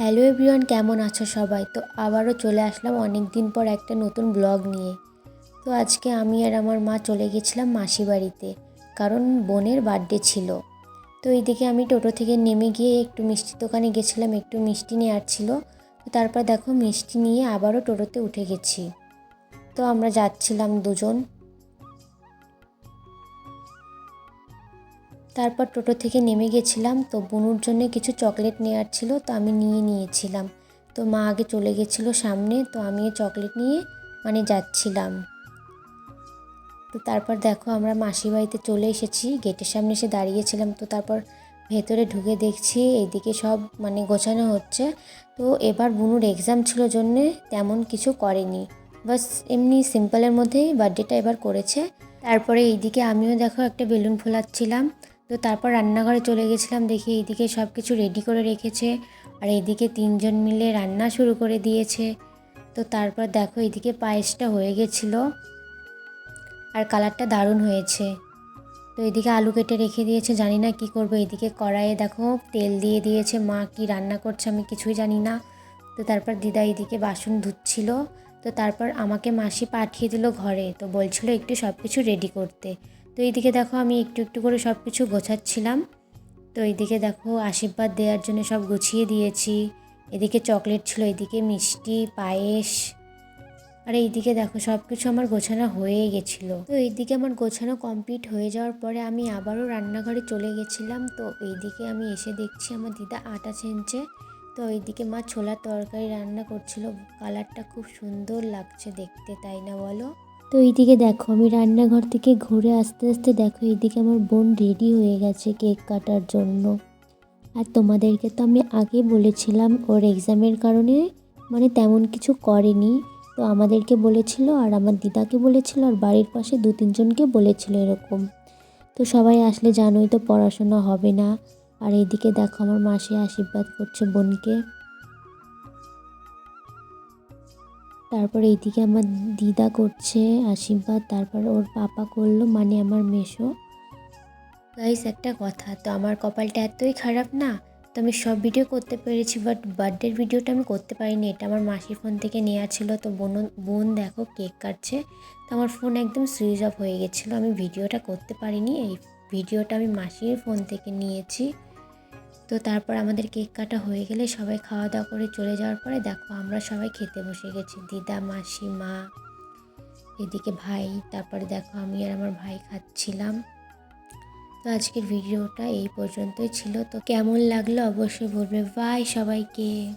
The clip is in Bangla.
হ্যালো এভরিওয়ান, কেমন আছো সবাই? তো আবারও চলে আসলাম অনেক দিন পর একটা নতুন ব্লগ নিয়ে। তো আজকে আমি আর আমার মা চলে গেছিলাম মাসি বাড়িতে, কারণ বোনের বার্থডে ছিল। তো এইদিকে আমি টোটো থেকে নেমে গিয়ে একটু মিষ্টির দোকানে গেছিলাম, একটু মিষ্টি নেওয়ার ছিল। তো তারপর দেখো মিষ্টি নিয়ে আবারও টোটোতে উঠে গেছি। তো আমরা যাচ্ছিলাম দুজন। তারপর টোটো থেকে নেমে গেছিলাম। তো বনুর জন্য কিছু চকলেট নেওয়ার ছিল, তো আমি নিয়ে নিয়েছিলাম। তো মা আগে চলে গেছিল সামনে, তো আমি চকলেট নিয়ে মানে যাচ্ছিলাম। তো তারপর দেখো আমরা মাসি বাড়িতে চলে এসেছি, গেটের সামনে এসে দাঁড়িয়েছিলাম। তো তারপর ভেতরে ঢুকে দেখছি, এইদিকে সব মানে গোছানো হচ্ছে। তো এবার বুনুর এক্সাম ছিল জন্যে তেমন কিছু করেনি। বাস এমনি সিম্পলের মধ্যেই বার্থডেটা এবার করেছে। তারপরে এইদিকে আমিও দেখো একটা বেলুন ফোলাচ্ছিলাম। তো তারপর রান্নাঘরে চলে গেছিলাম, দেখি এইদিকে সব কিছু রেডি করে রেখেছে। আর এইদিকে তিনজন মিলে রান্না শুরু করে দিয়েছে। তো তারপর দেখো এইদিকে পায়েসটা হয়ে গেছিল আর কালারটা দারুণ হয়েছে। তো এদিকে আলু কেটে রেখে দিয়েছে, জানি না কি করব। এদিকে কড়াইয়ে দেখো তেল দিয়ে দিয়েছে, মা কি রান্না করছে আমি কিছুই জানি না। তো তারপর দিদা এদিকে বাসন ধুচ্ছিল। তো তারপর আমাকে মাসি পাঠিয়ে দিল ঘরে, তো বলছিল একটু সব কিছু রেডি করতে। তো এইদিকে দেখো আমি একটু একটু করে সব কিছু গোছাচ্ছিলাম। তো এইদিকে দেখো আশীর্বাদ দেওয়ার জন্য সব গুছিয়ে দিয়েছি। এদিকে চকলেট ছিল, এদিকে মিষ্টি, পায়েস। আর এইদিকে দেখো সব কিছু আমার গোছানো হয়ে গেছিল। তো এইদিকে আমার গোছানো কমপ্লিট হয়ে যাওয়ার পরে আমি আবারও রান্নাঘরে চলে গেছিলাম। তো এইদিকে আমি এসে দেখছি আমার দিদা আটা ছেনছে। তো এইদিকে মা ছোলার তরকারি রান্না করছিল। কালারটা খুব সুন্দর লাগছে দেখতে, তাই না বলো? তো এইদিকে দেখো, আমি রান্নাঘর থেকে ঘুরে আসতে আসতে দেখো, এইদিকে আমার বোন রেডি হয়ে গেছে কেক কাটার জন্য। আর তোমাদেরকে তো আমি আগে বলেছিলাম, ওর এক্সামের কারণে মানে তেমন কিছু করেনি। তো আমাদেরকে বলেছিল আর আমার দিদাকে বলেছিল আর বাড়ির পাশে দু তিনজনকে বলেছিল এরকম। তো সবাই আসলে জানোই তো পড়াশোনা হবে না। আর এইদিকে দেখো, আমার মাসি আশীর্বাদ করছে বোনকে। তারপর এইদিকে আমার দিদা করছে, আশীর্বাদ। তারপর ওর পাপা করল মানে আমার মেশো গাইস একটা কথা, তো আমার কপালটা এতই খারাপ না? তো আমি সব ভিডিও করতে পেরেছি বাট বার্থডের ভিডিওটা আমি করতে পারিনি। এটা আমার মাসির ফোন থেকে নেওয়া ছিল, তো বোন বোন দেখো কেক কাটছে। তো আমার ফোন একদম সুইচ অফ হয়ে গেছিল, আমি ভিডিওটা করতে পারিনি। এই ভিডিওটা আমি মাসির ফোন থেকে নিয়েছি। তো তারপর আমাদের কেক কাটা হয়ে গেলে সবাই খাওয়া দাওয়া করে চলে যাওয়ার পরে দেখো আমরা সবাই খেতে বসে গেছি। দিদা মাসি মা এদিকে ভাই, তারপরে দেখো আমি আর আমার ভাই খাচ্ছিলাম। তো আজকের ভিডিওটা এই পর্যন্তই ছিল। তো কেমন লাগল অবশ্যই বলবে। বাই সবাইকে।